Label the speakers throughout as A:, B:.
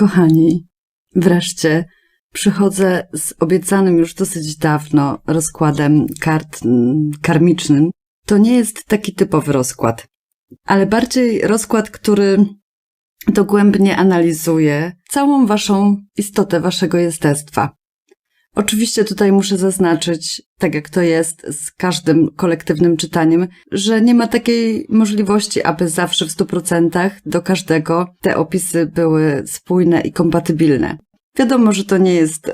A: Kochani, wreszcie przychodzę z obiecanym już dosyć dawno rozkładem kart mm, karmicznym. To nie jest taki typowy rozkład, ale bardziej rozkład, który dogłębnie analizuje całą waszą istotę waszego jestestwa. Oczywiście tutaj muszę zaznaczyć, tak jak to jest z każdym kolektywnym czytaniem, że nie ma takiej możliwości, aby zawsze w 100% do każdego te opisy były spójne i kompatybilne. Wiadomo, że to nie jest y,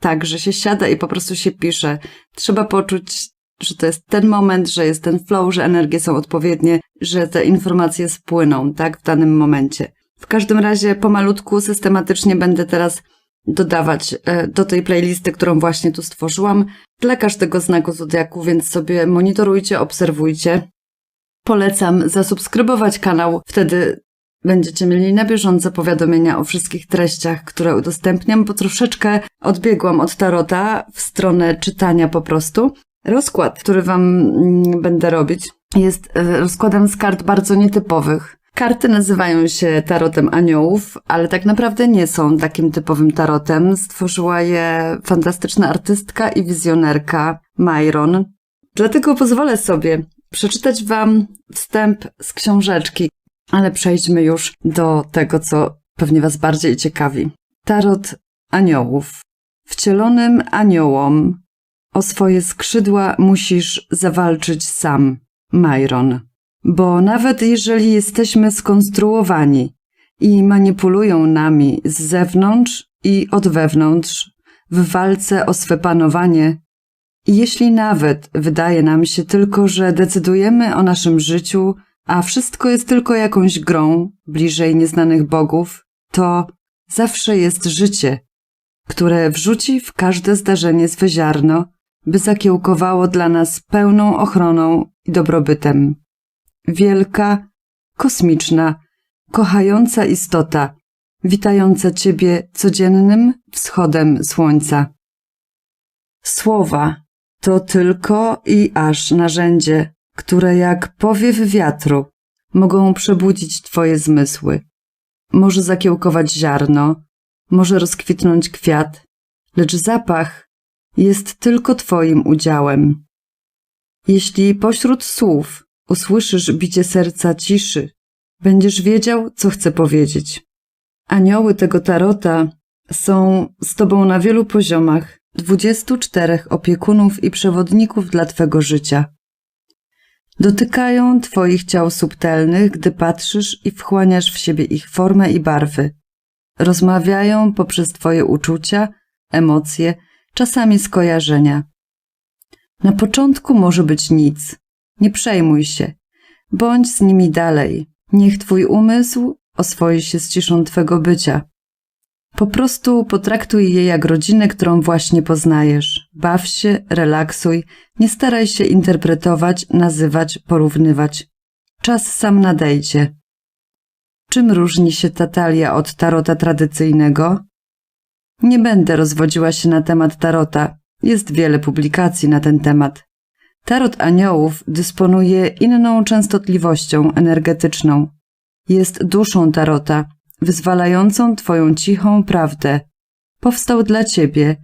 A: tak, że się siada i po prostu się pisze. Trzeba poczuć, że to jest ten moment, że jest ten flow, że energie są odpowiednie, że te informacje spłyną, tak, w danym momencie. W każdym razie pomalutku, systematycznie będę teraz dodawać e, do tej playlisty, którą właśnie tu stworzyłam, dla każdego znaku zodiaku, więc sobie monitorujcie, obserwujcie. Polecam zasubskrybować kanał, wtedy będziecie mieli na bieżąco powiadomienia o wszystkich treściach, które udostępniam, bo troszeczkę odbiegłam od tarota w stronę czytania po prostu. Rozkład, który Wam mm, będę robić, jest e, rozkładem z kart bardzo nietypowych. Karty nazywają się tarotem aniołów, ale tak naprawdę nie są takim typowym tarotem. Stworzyła je fantastyczna artystka i wizjonerka Myron. Dlatego pozwolę sobie przeczytać Wam wstęp z książeczki, ale przejdźmy już do tego, co pewnie Was bardziej ciekawi. Tarot aniołów. Wcielonym aniołom o swoje skrzydła musisz zawalczyć sam, Myron. Bo nawet jeżeli jesteśmy skonstruowani i manipulują nami z zewnątrz i od wewnątrz w walce o swe panowanie, jeśli nawet wydaje nam się tylko, że decydujemy o naszym życiu, a wszystko jest tylko jakąś grą bliżej nieznanych bogów, to zawsze jest życie, które wrzuci w każde zdarzenie swe ziarno, by zakiełkowało dla nas pełną ochroną i dobrobytem wielka, kosmiczna, kochająca istota, witająca Ciebie codziennym wschodem słońca. Słowa to tylko i aż narzędzie, które jak powiew wiatru mogą przebudzić Twoje zmysły. Może zakiełkować ziarno, może rozkwitnąć kwiat, lecz zapach jest tylko Twoim udziałem. Jeśli pośród słów Usłyszysz bicie serca ciszy. Będziesz wiedział, co chcę powiedzieć. Anioły tego tarota są z tobą na wielu poziomach, dwudziestu czterech opiekunów i przewodników dla twego życia. Dotykają twoich ciał subtelnych, gdy patrzysz i wchłaniasz w siebie ich formę i barwy. Rozmawiają poprzez twoje uczucia, emocje, czasami skojarzenia. Na początku może być nic, nie przejmuj się. Bądź z nimi dalej. Niech twój umysł oswoi się z ciszą twego bycia. Po prostu potraktuj je jak rodzinę, którą właśnie poznajesz. Baw się, relaksuj, nie staraj się interpretować, nazywać, porównywać. Czas sam nadejdzie. Czym różni się ta talia od tarota tradycyjnego? Nie będę rozwodziła się na temat tarota. Jest wiele publikacji na ten temat. Tarot aniołów dysponuje inną częstotliwością energetyczną. Jest duszą tarota, wyzwalającą Twoją cichą prawdę. Powstał dla Ciebie,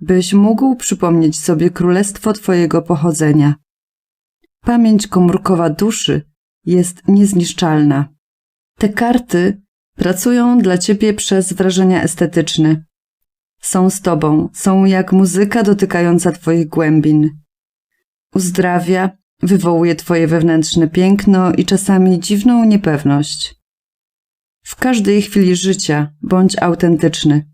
A: byś mógł przypomnieć sobie królestwo Twojego pochodzenia. Pamięć komórkowa duszy jest niezniszczalna. Te karty pracują dla Ciebie przez wrażenia estetyczne. Są z Tobą, są jak muzyka dotykająca Twoich głębin uzdrawia, wywołuje Twoje wewnętrzne piękno i czasami dziwną niepewność. W każdej chwili życia bądź autentyczny.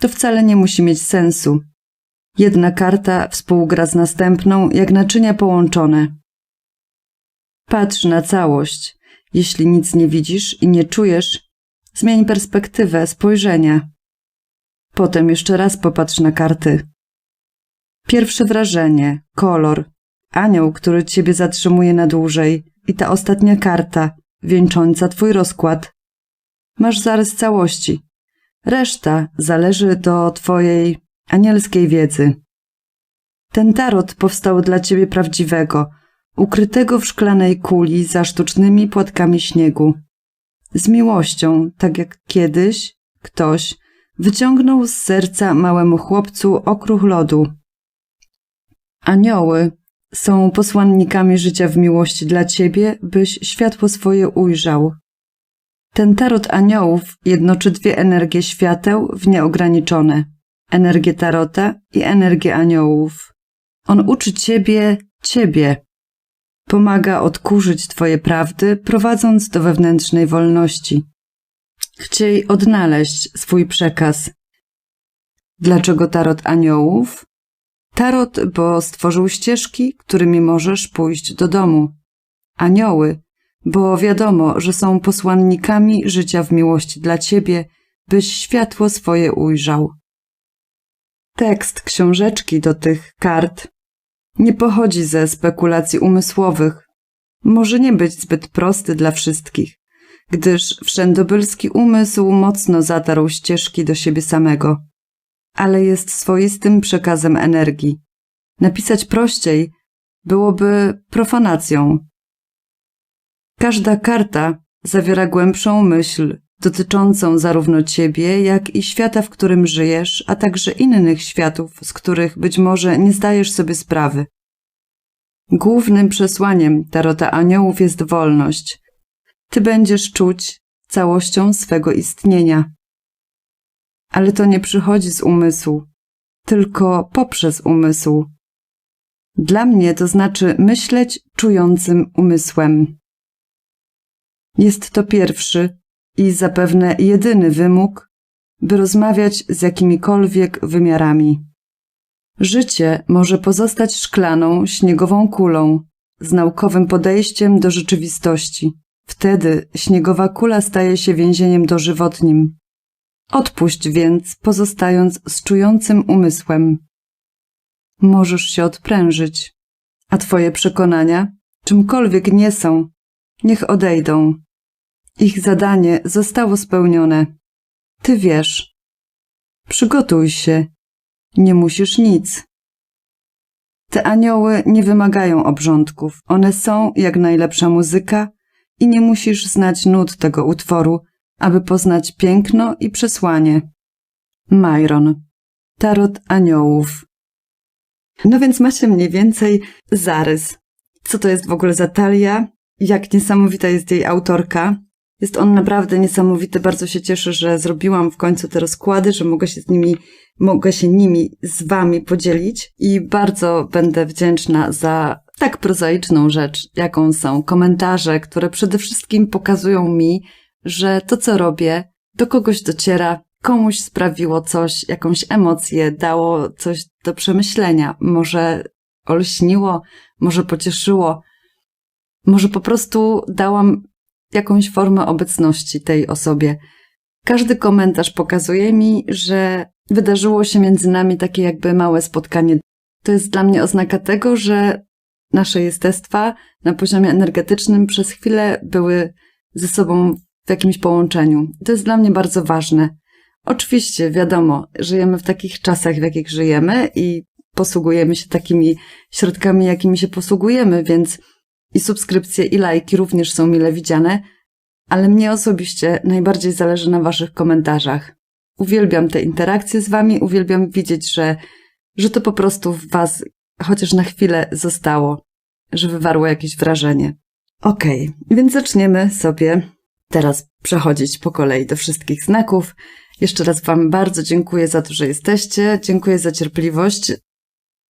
A: To wcale nie musi mieć sensu. Jedna karta współgra z następną, jak naczynia połączone. Patrz na całość. Jeśli nic nie widzisz i nie czujesz, zmień perspektywę spojrzenia. Potem jeszcze raz popatrz na karty. Pierwsze wrażenie, kolor, anioł, który ciebie zatrzymuje na dłużej i ta ostatnia karta, wieńcząca twój rozkład. Masz zarys całości. Reszta zależy do twojej anielskiej wiedzy. Ten tarot powstał dla ciebie prawdziwego, ukrytego w szklanej kuli za sztucznymi płatkami śniegu. Z miłością, tak jak kiedyś, ktoś wyciągnął z serca małemu chłopcu okruch lodu. Anioły są posłannikami życia w miłości dla ciebie, byś światło swoje ujrzał. Ten tarot aniołów jednoczy dwie energie świateł w nieograniczone energię tarota i energię aniołów. On uczy ciebie, ciebie. Pomaga odkurzyć twoje prawdy, prowadząc do wewnętrznej wolności. Chciej odnaleźć swój przekaz. Dlaczego tarot aniołów? Tarot, bo stworzył ścieżki, którymi możesz pójść do domu. Anioły, bo wiadomo, że są posłannikami życia w miłości dla ciebie, byś światło swoje ujrzał. Tekst książeczki do tych kart nie pochodzi ze spekulacji umysłowych. Może nie być zbyt prosty dla wszystkich, gdyż wszędobylski umysł mocno zatarł ścieżki do siebie samego, ale jest swoistym przekazem energii. Napisać prościej byłoby profanacją. Każda karta zawiera głębszą myśl, dotyczącą zarówno ciebie, jak i świata, w którym żyjesz, a także innych światów, z których być może nie zdajesz sobie sprawy. Głównym przesłaniem Tarota Aniołów jest wolność. Ty będziesz czuć całością swego istnienia. Ale to nie przychodzi z umysłu, tylko poprzez umysł. Dla mnie to znaczy myśleć czującym umysłem. Jest to pierwszy, i zapewne jedyny wymóg, by rozmawiać z jakimikolwiek wymiarami. Życie może pozostać szklaną, śniegową kulą, z naukowym podejściem do rzeczywistości. Wtedy śniegowa kula staje się więzieniem dożywotnim. Odpuść więc, pozostając z czującym umysłem. Możesz się odprężyć, a twoje przekonania, czymkolwiek nie są, niech odejdą. Ich zadanie zostało spełnione. Ty wiesz. Przygotuj się. Nie musisz nic. Te anioły nie wymagają obrządków. One są jak najlepsza muzyka i nie musisz znać nut tego utworu, aby poznać piękno i przesłanie. Myron. Tarot aniołów. No więc macie mniej więcej zarys. Co to jest w ogóle za talia? Jak niesamowita jest jej autorka. Jest on naprawdę niesamowity. Bardzo się cieszę, że zrobiłam w końcu te rozkłady, że mogę się z nimi, mogę się nimi z wami podzielić i bardzo będę wdzięczna za tak prozaiczną rzecz, jaką są komentarze, które przede wszystkim pokazują mi, że to, co robię, do kogoś dociera, komuś sprawiło coś, jakąś emocję, dało coś do przemyślenia. Może olśniło, może pocieszyło, może po prostu dałam jakąś formę obecności tej osobie. Każdy komentarz pokazuje mi, że wydarzyło się między nami takie jakby małe spotkanie. To jest dla mnie oznaka tego, że nasze jestestwa na poziomie energetycznym przez chwilę były ze sobą w jakimś połączeniu. To jest dla mnie bardzo ważne. Oczywiście, wiadomo, żyjemy w takich czasach, w jakich żyjemy i posługujemy się takimi środkami, jakimi się posługujemy, więc i subskrypcje i lajki również są mile widziane, ale mnie osobiście najbardziej zależy na Waszych komentarzach. Uwielbiam te interakcje z Wami, uwielbiam widzieć, że, że to po prostu w Was chociaż na chwilę zostało, że wywarło jakieś wrażenie. Okej, okay, więc zaczniemy sobie teraz przechodzić po kolei do wszystkich znaków. Jeszcze raz Wam bardzo dziękuję za to, że jesteście. Dziękuję za cierpliwość.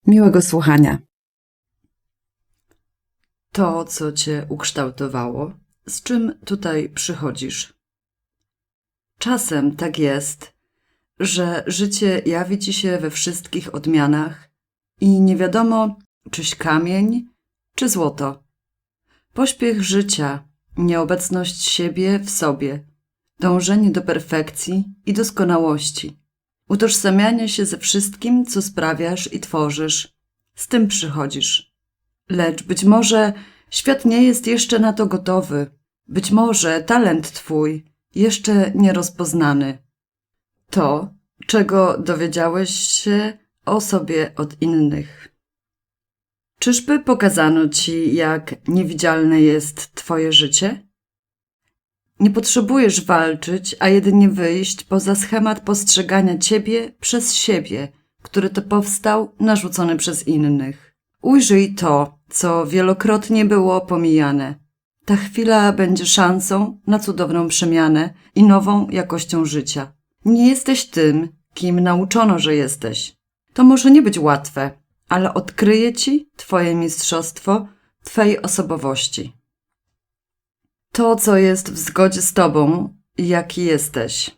A: Miłego słuchania to, co cię ukształtowało, z czym tutaj przychodzisz. Czasem tak jest, że życie jawi ci się we wszystkich odmianach i nie wiadomo, czyś kamień, czy złoto. Pośpiech życia, nieobecność siebie w sobie, dążenie do perfekcji i doskonałości, utożsamianie się ze wszystkim, co sprawiasz i tworzysz, z tym przychodzisz. Lecz być może świat nie jest jeszcze na to gotowy. Być może talent twój jeszcze nierozpoznany. To, czego dowiedziałeś się o sobie od innych. Czyżby pokazano ci, jak niewidzialne jest twoje życie? Nie potrzebujesz walczyć, a jedynie wyjść poza schemat postrzegania ciebie przez siebie, który to powstał narzucony przez innych. Ujrzyj to, co wielokrotnie było pomijane. Ta chwila będzie szansą na cudowną przemianę i nową jakością życia. Nie jesteś tym, kim nauczono, że jesteś. To może nie być łatwe, ale odkryje ci Twoje mistrzostwo Twej osobowości. To, co jest w zgodzie z Tobą, jaki jesteś.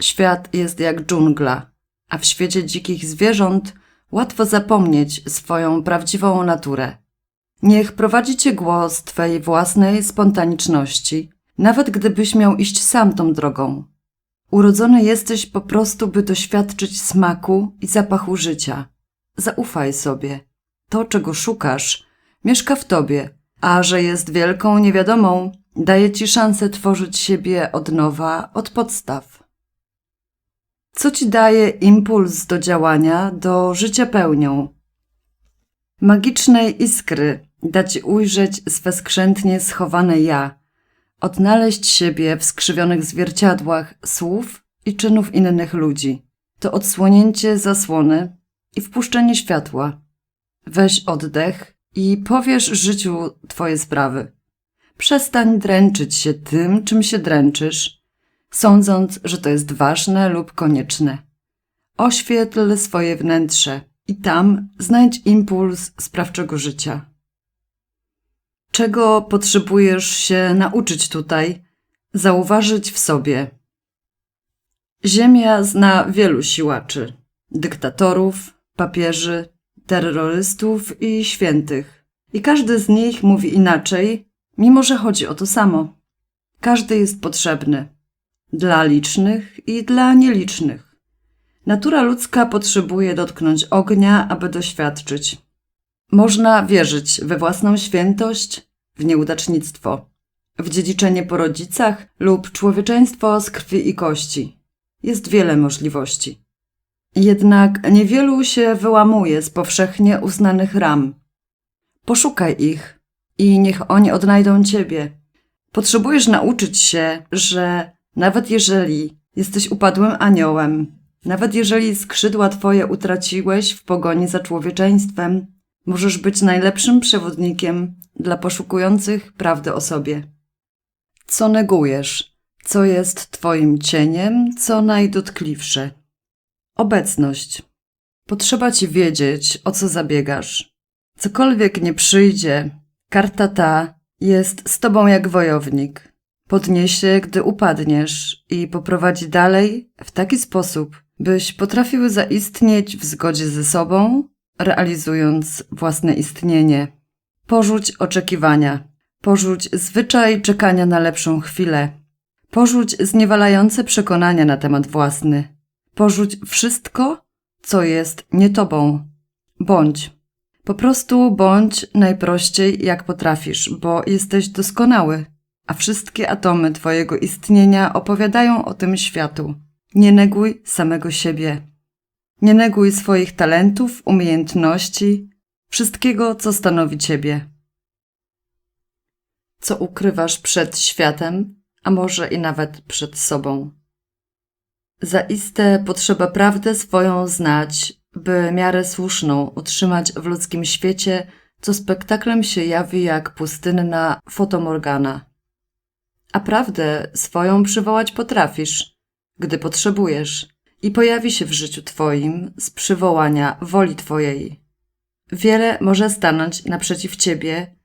A: Świat jest jak dżungla, a w świecie dzikich zwierząt łatwo zapomnieć swoją prawdziwą naturę. Niech prowadzi Cię głos Twej własnej spontaniczności, nawet gdybyś miał iść sam tą drogą. Urodzony jesteś po prostu, by doświadczyć smaku i zapachu życia. Zaufaj sobie. To, czego szukasz, mieszka w tobie, a że jest wielką niewiadomą, daje ci szansę tworzyć siebie od nowa, od podstaw. Co ci daje impuls do działania, do życia pełnią? Magicznej iskry da ci ujrzeć swe skrzętnie schowane ja, odnaleźć siebie w skrzywionych zwierciadłach słów i czynów innych ludzi. To odsłonięcie zasłony i wpuszczenie światła. Weź oddech i powiesz życiu twoje sprawy. Przestań dręczyć się tym, czym się dręczysz, sądząc, że to jest ważne lub konieczne. Oświetl swoje wnętrze i tam znajdź impuls sprawczego życia. Czego potrzebujesz się nauczyć tutaj, zauważyć w sobie? Ziemia zna wielu siłaczy, dyktatorów, papieży, terrorystów i świętych. I każdy z nich mówi inaczej, mimo że chodzi o to samo. Każdy jest potrzebny dla licznych i dla nielicznych. Natura ludzka potrzebuje dotknąć ognia, aby doświadczyć. Można wierzyć we własną świętość, w nieudacznictwo, w dziedziczenie po rodzicach lub człowieczeństwo z krwi i kości. Jest wiele możliwości. Jednak niewielu się wyłamuje z powszechnie uznanych ram. Poszukaj ich i niech oni odnajdą ciebie. Potrzebujesz nauczyć się, że nawet jeżeli jesteś upadłym aniołem, nawet jeżeli skrzydła twoje utraciłeś w pogoni za człowieczeństwem, możesz być najlepszym przewodnikiem dla poszukujących prawdy o sobie. Co negujesz? Co jest twoim cieniem? Co najdotkliwsze? Obecność. Potrzeba ci wiedzieć, o co zabiegasz. Cokolwiek nie przyjdzie, karta ta jest z tobą jak wojownik. Podniesie, gdy upadniesz i poprowadzi dalej w taki sposób, byś potrafił zaistnieć w zgodzie ze sobą, realizując własne istnienie. Porzuć oczekiwania. Porzuć zwyczaj czekania na lepszą chwilę. Porzuć zniewalające przekonania na temat własny. Porzuć wszystko, co jest nie tobą. Bądź. Po prostu bądź najprościej jak potrafisz, bo jesteś doskonały, a wszystkie atomy twojego istnienia opowiadają o tym światu. Nie neguj samego siebie. Nie neguj swoich talentów, umiejętności, wszystkiego, co stanowi ciebie. Co ukrywasz przed światem, a może i nawet przed sobą. Zaiste potrzeba prawdę swoją znać, by miarę słuszną utrzymać w ludzkim świecie, co spektaklem się jawi jak pustynna fotomorgana. A prawdę swoją przywołać potrafisz, gdy potrzebujesz i pojawi się w życiu Twoim z przywołania woli Twojej. Wiele może stanąć naprzeciw Ciebie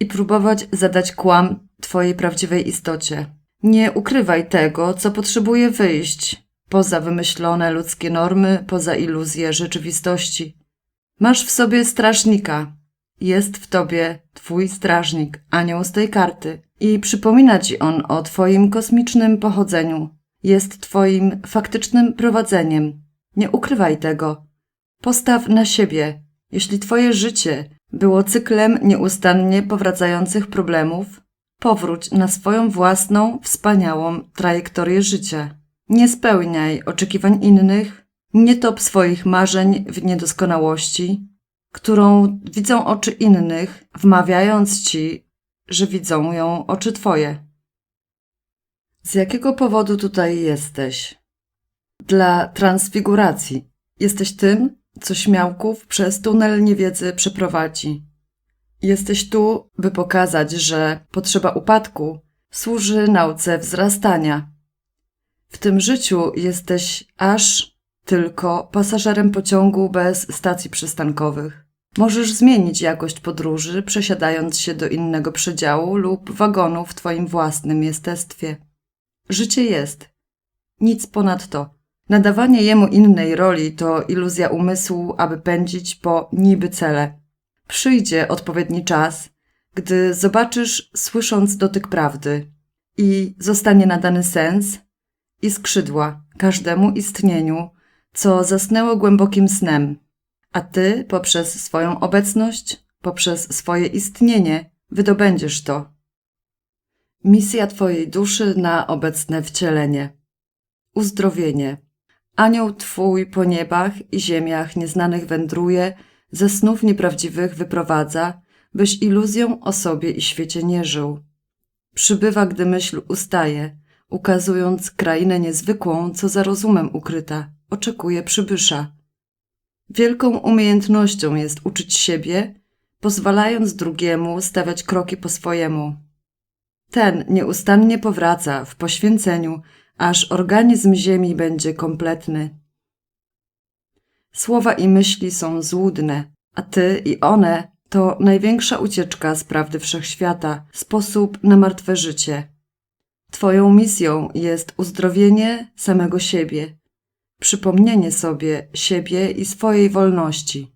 A: i próbować zadać kłam Twojej prawdziwej istocie. Nie ukrywaj tego, co potrzebuje wyjść poza wymyślone ludzkie normy, poza iluzje rzeczywistości. Masz w sobie strażnika. Jest w tobie twój strażnik, anioł z tej karty, i przypomina ci on o twoim kosmicznym pochodzeniu. Jest twoim faktycznym prowadzeniem. Nie ukrywaj tego. Postaw na siebie. Jeśli twoje życie było cyklem nieustannie powracających problemów, powróć na swoją własną, wspaniałą trajektorię życia. Nie spełniaj oczekiwań innych, nie top swoich marzeń w niedoskonałości, którą widzą oczy innych, wmawiając ci, że widzą ją oczy twoje. Z jakiego powodu tutaj jesteś? Dla transfiguracji. Jesteś tym, co śmiałków przez tunel niewiedzy przeprowadzi. Jesteś tu, by pokazać, że potrzeba upadku służy nauce wzrastania. W tym życiu jesteś aż tylko pasażerem pociągu bez stacji przystankowych. Możesz zmienić jakość podróży, przesiadając się do innego przedziału lub wagonu w Twoim własnym jestestwie. Życie jest. Nic ponadto. Nadawanie jemu innej roli to iluzja umysłu, aby pędzić po niby cele. Przyjdzie odpowiedni czas, gdy zobaczysz, słysząc dotyk prawdy, i zostanie nadany sens i skrzydła każdemu istnieniu, co zasnęło głębokim snem, a ty poprzez swoją obecność, poprzez swoje istnienie wydobędziesz to. Misja Twojej duszy na obecne wcielenie. Uzdrowienie. Anioł Twój po niebach i ziemiach nieznanych wędruje, ze snów nieprawdziwych wyprowadza, byś iluzją o sobie i świecie nie żył. Przybywa, gdy myśl ustaje, ukazując krainę niezwykłą, co za rozumem ukryta, oczekuje przybysza. Wielką umiejętnością jest uczyć siebie, pozwalając drugiemu stawiać kroki po swojemu. Ten nieustannie powraca w poświęceniu, aż organizm Ziemi będzie kompletny. Słowa i myśli są złudne, a ty i one to największa ucieczka z prawdy wszechświata, sposób na martwe życie. Twoją misją jest uzdrowienie samego siebie, przypomnienie sobie siebie i swojej wolności.